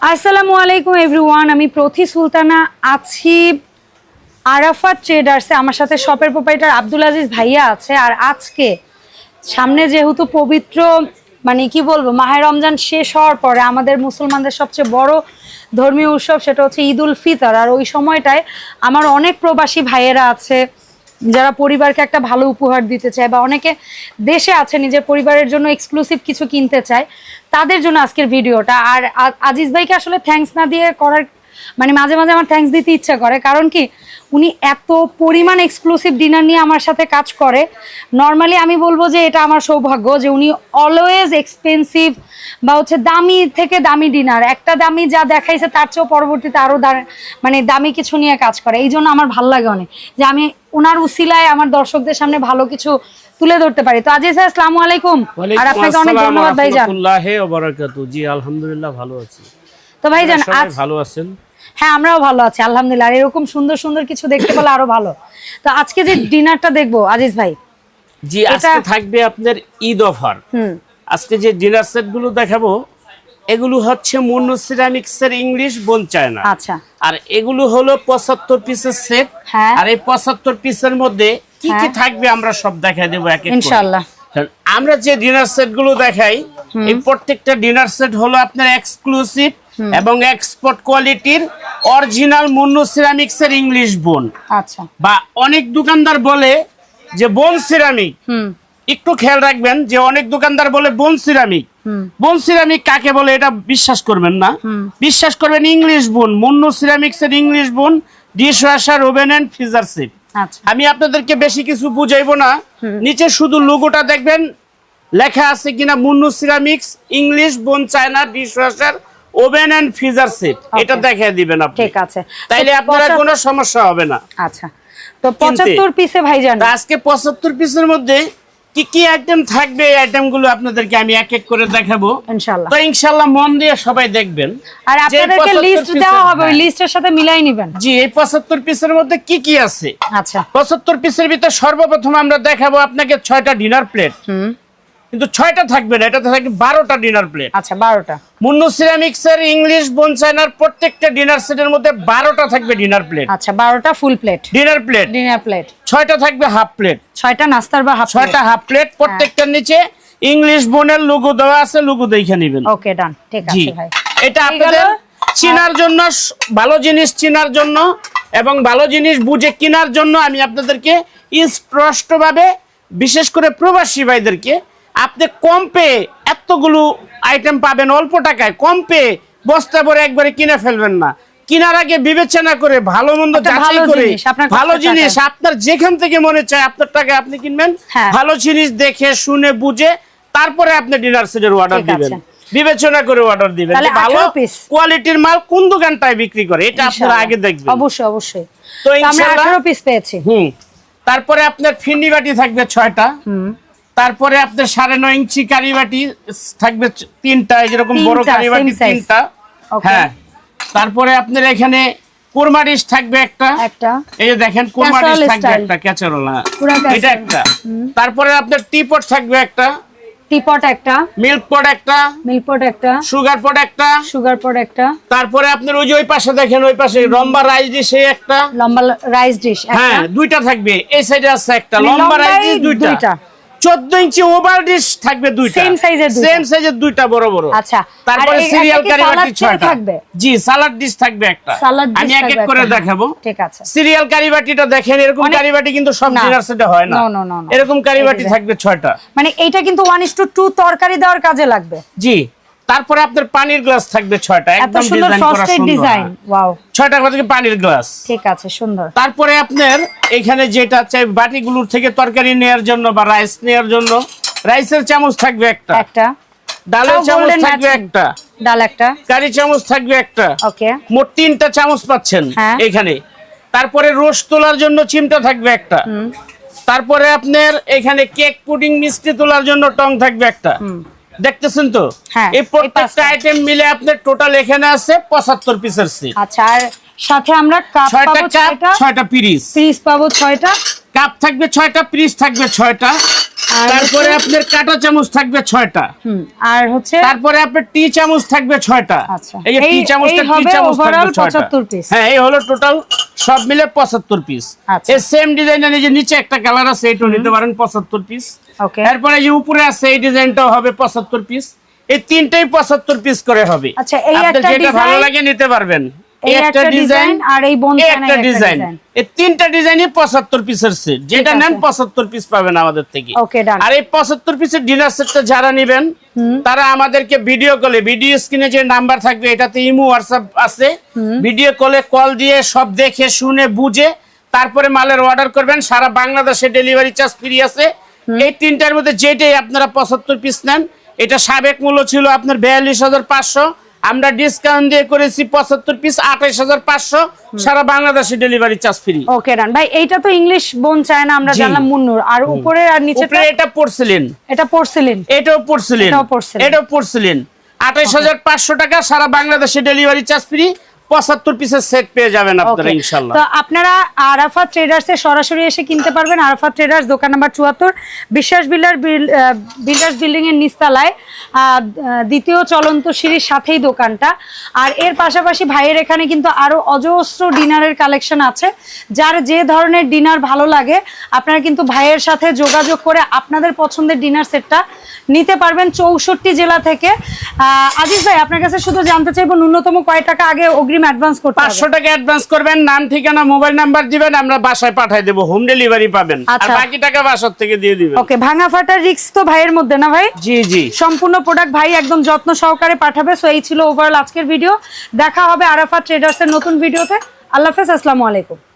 আসসালামু আলাইকুম এভরিওয়ান আমি প্রথি সুলতানা। আছি আরাফাত ট্রেডার্সে। আমার সাথে শপের প্রোপাইটার আব্দুল আজিজ ভাইয়া আছে। আর আজকে সামনে যেহেতু পবিত্র মানে কি বলব মাহে রমজান শেষ হওয়ার পরে আমাদের মুসলমানদের সবচেয়ে বড় ধর্মীয় উৎসব সেটা হচ্ছে ঈদ উল ফিতর। আর ওই সময়টায় আমার অনেক প্রবাসী ভাইয়েরা আছে। যারা পরিবারকে একটা ভালো উপহার দিতে চায় বা অনেকে দেশে আছে, নিজের পরিবারের জন্য এক্সক্লুসিভ কিছু কিনতে চায়, তাদের জন্য আজকের ভিডিওটা। আর আজিজ ভাইকে আসলে থ্যাঙ্কস না দিয়ে করার মানে মাঝে মাঝে আমার থ্যাঙ্কস দিতে ইচ্ছা করে, কারণ কি উনি এত পরিমাণ এক্সক্লুসিভ ডিনার নিয়ে আমার সাথে কাজ করে। নর্মালি আমি বলব যে এটা আমার সৌভাগ্য যে উনি অলওয়েজ এক্সপেন্সিভ বা হচ্ছে দামি থেকে দামি ডিনার একটা দামি যা দেখাইছে তার চেয়েও পরবর্তীতে আরও মানে দামি কিছু নিয়ে কাজ করে। এই জন্য আমার ভালো লাগে অনেক যে আমি ওনার উসিলায় আমার দর্শকদের সামনে ভালো কিছু তুলে ধরতে পারি। তো আজিজ ভাই আসসালামু আলাইকুম। আর আপনাকে অনেক ধন্যবাদ ভাইজান। জি আলহামদুলিল্লাহ ভালো আছি। তো ভাইজান আজ ভালো আছেন? হ্যাঁ আমরাও ভালো আছি আলহামদুলিল্লাহ। এরকম সুন্দর সুন্দর কিছু দেখতে পেলে আরও ভালো। তো আজকে যে ডিনারটা দেখব আজিজ ভাই। জি আজকে থাকবে আপনার ঈদ অফার। হুম। আজকে যে ডিনার সেটগুলো দেখাবো এগুলো হচ্ছে মুন্নু সিরামিক্স এর ইংলিশ বোন চায়না আচ্ছা। আর এগুলো হলো পঁচাত্তর পিসের সেট হ্যাঁ। আর এই পঁচাত্তর পিসের মধ্যে কি কি হ্যাঁ। থাকবে আমরা সব দেখাই দেবো এক। ইনশাআল্লাহ। কারণ আমরা যে ডিনার সেটগুলো দেখাই এই প্রত্যেকটা ডিনার সেট হলো আপনার এক্সক্লুসিভ এবং এক্সপোর্ট কোয়ালিটির অরিজিনাল মুন্নু সিরামিক্স এর ইংলিশ বোন। আচ্ছা। বা অনেক দোকানদার বলে যে বোন সিরামিক হুম। একটু খেয়াল রাখবেন যে অনেক দোকানদার বলে বোন সিরামিক বোন সিরামিক কাকে বলে এটা বিশ্বাস করবেন না। বিশ্বাস করবেন ইংলিশ বোন। মুন্নু সিরামিক্স এর English bone. Dishwasher oven and freezer set আমি আপনাদেরকে বেশি কিছু বুঝাইবো না। নিচে শুধু লোগোটা দেখবেন। লেখা আছে কিনা Munnu ceramics English bone china dishwasher oven and freezer set এটা দেখিয়ে দিবেন আপনি। ঠিক আছে। তাইলে আপনার কোনো সমস্যা হবে না। আচ্ছা। তো পঁচাত্তর পিসে ভাইজান। আজকে পঁচাত্তর পিসের মধ্যে কি কি আইটেম থাকবে এই আইটেমগুলো আপনাদেরকে আমি এক এক করে দেখাবো? ইনশাআল্লাহ তো ইনশাআল্লাহ মন দিয়ে সবাই দেখবেন। আর আপনাদেরকে লিস্ট দেওয়া হবে ওই হ্যাঁ। লিস্টের সাথে মিলাই নেবেন। জি এই পঁচাত্তর পিসের মধ্যে কি কি আছে? আচ্ছা। পঁচাত্তর পিসের ভিতরে সর্বপ্রথম আমরা দেখাবো আপনাকে 6টা ডিনার প্লেট হুম। কিন্তু ছয়টা থাকবে না এটাতে থাকবে বারোটা ডিনার প্লেট আচ্ছা বারোটা। মুন্নু সিরামিক্স এর ইংলিশ বোন চায়নার প্রত্যেকটা ডিনার সেটের মধ্যে বারোটা থাকবে ডিনার প্লেট আচ্ছা বারোটা full plate dinner plate dinner plate ছয়টা থাকবে হাফ প্লেট ছয়টা নাস্তার বা হাফ ছয়টা হাফ প্লেট প্রত্যেকটার নিচে ইংলিশ বোনের লোগো দেওয়া আছে লোগো দেখে নেবেন। ওকে ডান ঠিক আছে ভাই। এটা আপনাদের? চিনার জন্য ভালো জিনিস চিনার জন্য এবং ভালো জিনিস বুঝে কেনার জন্য আমি আপনাদেরকে স্পষ্টভাবে বিশেষ করে প্রবাসী ভাইদেরকে আপনি কম পেয়ে এতগুলো আইটেম পাবেন অল্প টাকায়। কম পেয়ে বস্তা ভরে একবারে কিনে ফেলবেন না। কেনার আগে বিবেচনা করে ভালো মন্দ যাচাই করে ভালো জিনিস আপনার যেখান থেকে মনে চায় আপনার টাকা আপনি কিনবেন। হ্যাঁ। ভালো জিনিস দেখে শুনে বুঝে তারপরে আপনি ডিনার সেটের অর্ডার দিবেন। বিবেচনা করে অর্ডার দিবেন ভালো 18 কোয়ালিটির মাল কোন দোকানটায় বিক্রি করে এটা আপনারা আগে দেখবেন। অবশ্যই অবশ্যই। তো আমরা ইনশাআল্লাহ- আঠারো পিস পেয়েছি। হুম। তারপরে আপনার ফিন্ডি বাটি থাকবে ছয়টা। হুম। তারপরে আপনার সাড়ে নয় ইঞ্চি কারি বাটি থাকবে তিনটা যেরকম বড় তিনটা, কারি বাটি তিনটা। হ্যাঁ। তারপরে আপনার এখানে কোরমা ডিশ থাকবে একটা। একটা। এই যে দেখেন কোরমা ডিশ Casserole থাকবে একটা ক্যাচারোল এটা একটা। তারপরে আপনার টি পট থাকবে একটা। টিপট একটা। মিল্ক পট একটা। মিল্ক পট একটা। সুগার পট একটা। সুগার পট একটা। তারপরে আপনার ওই যে ওই পাশে দেখেন ওই পাশে লম্বা রাইস ডিশ এই একটা। লম্বা রাইস ডিশ হ্যাঁ দুইটা থাকবে। এই সাইডে আছে একটা। মানে লম্বা রাইস ডিশ দুইটা। দুইটা। চোদ্দ ইঞ্চি ওভার ডিশ থাকবে দুইটা সেম সাইজের দুইটা। সেম সাইজের দুইটা বড় বড় আচ্ছা। তারপরে সিরিয়াল কারিবাটি ছয়টা থাকবে? জি সালাড ডিশ থাকবে একটা আমি এক এক করে দেখাবো ঠিক আছে সিরিয়াল কারিবাটিটা দেখেন এরকম কারিবাটি কিন্তু সব। ডিনার সেটে হয় না. এরকম কারি এই বাটি design। থাকবে ছয়টা মানে এটা কিন্তু ওয়ান ইস টু টু তরকারি দেওয়ার কাজে লাগবে জি তারপরে আপনার পানির গ্লাস থাকবে ছয়টা একদম ডিজাইন করা সুন্দর। ডিজাইন। ওয়াও ছয়টা করে পানির গ্লাস। ঠিক আছে সুন্দর। তারপরে আপনার এখানে যেটা চাই বাটিগুলোর থেকে তরকারি নেয়ার জন্য বা রাইস নেয়ার জন্য রাইসের চামচ থাকবে একটা। একটা। ডালের চামচ থাকবে একটা। ডাল একটা। কারি চামচ থাকবে একটা। ওকে মোট তিনটা চামচ পাচ্ছেন হ্যাঁ। এখানে। তারপরে রোস্ট তোলার জন্য চিমটা থাকবে একটা। তারপরে আপনার এখানে কেক পুডিং মিষ্টি তোলার জন্য টং থাকবে একটা। দেখতেছেন তো? হ্যাঁ, এই প্রত্যেকটা আইটেম মিলে আপনার টোটাল এখানে আছে পঁচাত্তর পিসের সিট আচ্ছা আর সাথে আমরা কাপ পাবো কাপ ছয়টা ছয়টা পিরিস পিস পাবো ছয়টা। কাপ থাকবে ছয়টা পিরিস থাকবে ছয়টা। তারপরে আপনার কাঁটা চামচ থাকবে ছয়টা। হুম আর হচ্ছে তারপরে আপনার টি চামচ থাকবে ছয়টা। আচ্ছা। এই যে টি চামচটা টি চামচ থাকবে ছয়টা। 75 piece। হ্যাঁ এই হলো টোটাল সব মিলে পঁচাত্তর পিস আচ্ছা। এই সেম ডিজাইনের এই নিচে একটা কালার আছে এটাও নিতে পারেন পঁচাত্তর পিস ওকে এরপরে যে উপরে আছে এই ডিজাইনটাও হবে পঁচাত্তর পিস এই তিনটাই পঁচাত্তর পিস করে হবে। আচ্ছা, যেটা ভালো লাগে নিতে পারবেন। এই একটা ডিজাইন আর এই একটা ডিজাইন এই তিনটা ডিজাইনই পঁচাত্তর পিসের সেট যেটা নেন পঁচাত্তর পিস পাবেন আমাদের থেকে। Okay, done. আর এই পঁচাত্তর পিসের ডিনার সেটটা যারা নেবেন তারা আমাদেরকে ভিডিও কলে ভিডিও স্ক্রিনে যে নাম্বার থাকবে এটাতে ইমো হোয়াটসঅ্যাপ আছে। ভিডিও কলে কল দিয়ে সব দেখে শুনে বুঝে তারপরে মালের অর্ডার করবেন। সারা বাংলাদেশে ডেলিভারি চার্জ ফ্রি আছে। এই তিনটার মধ্যে যেটাই আপনারা পঁচাত্তর পিস নেন এটা সাবেক মূল্য ছিল আপনার বিয়াল্লিশ হাজার পাঁচশো। আমরা ডিসকাউন্ট দিয়ে করেছি পঁচাত্তর পিস আঠাইশ হাজার পাঁচশো। সারা বাংলাদেশে ডেলিভারি চার্জ ফ্রি ওকে রান ভাই এইটা তো ইংলিশ বোন চায় না আমরা জানলাম মুন্নুর। আর উপরে আর নিচে এটা পড়ছিলেন এটা পড়ছিলেন এটাও পড়ছিলেন এটাও এটাও পড়ছিলেন আঠাইশ হাজার পাঁচশো টাকা সারা বাংলাদেশে ডেলিভারি চার্জ ফ্রি পঁচাত্তর পিসের সেট পেয়ে যাবেন আপনারা ইনশাল্লাহ তো আপনারা আরাফা ট্রেডার্সে সরাসরি এসে কিনতে পারবেন। আরাফা ট্রেডার্স দোকান নাম্বার চুয়াত্তর বিশ্বাস বিল্ডার বিল্ডার্স বিল্ডিং এর নিস্তালায় দ্বিতীয় চলন্ত সিঁড়ির সাথেই দোকানটা। আর এর পাশাপাশি ভাইয়ের এখানে কিন্তু আরও অজস্র ডিনারের কালেকশন আছে। যার যে ধরনের ডিনার ভালো লাগে আপনারা কিন্তু ভাইয়ের সাথে যোগাযোগ করে আপনাদের পছন্দের ডিনার সেটটা নিতে পারবেন চৌষট্টি জেলা থেকে। আহ, আজিজ ভাই আপনার কাছে শুধু জানতে চাইব ন্যূনতম কয় টাকা আগে অগ্রিম অ্যাডভান্স করতে হবে। পাঁচশো টাকা অ্যাডভান্স করবেন নাম ঠিকানা মোবাইল নাম্বার দিবেন আমরা বাসায় পাঠিয়ে দেব হোম ডেলিভারি পাবেন। আর আচ্ছা। বাকি টাকা বাসার থেকে দিয়ে দিবেন। ওকে ভাঙা ফাটার রিক্স তো ভাইয়ের মধ্যে না ভাই? জি জি। সম্পূর্ণ প্রোডাক্ট ভাই একদম যত্ন সহকারে পাঠাবে সো এই ছিল ওভারঅল আজকের ভিডিও দেখা হবে আরাফা ট্রেডার্স এর নতুন ভিডিওতে আল্লাহ হাফেজ আসসালামু আলাইকুম।